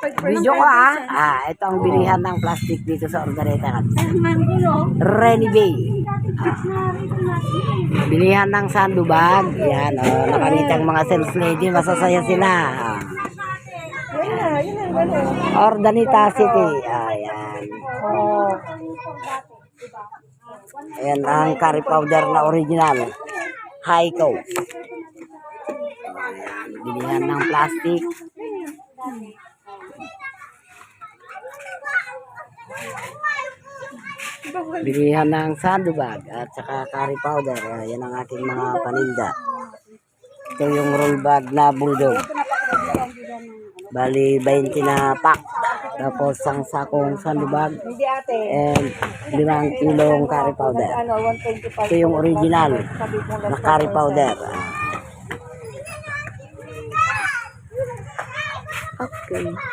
Video ko ah. Ah, ito ang bilihan ng plastic dito sa Organeta. Renny Bay. Ah, bilihan ng sandubag. Yan, oh, nakalitang mga sales lady. Masasaya sila. Ah. Ordanita City. Ayan. Ayan ang curry powder na original. Haiko. Ayan, bilihan ng plastic. Bilihan ng sandubag at saka curry powder. Ayan ang aking mga paninda. Ito yung roll bag na bulldog. Bali, 20 na pack. Tapos ang sakong ate. and limang kilong curry powder. Ano, 125. Ito yung original na curry powder. Okay.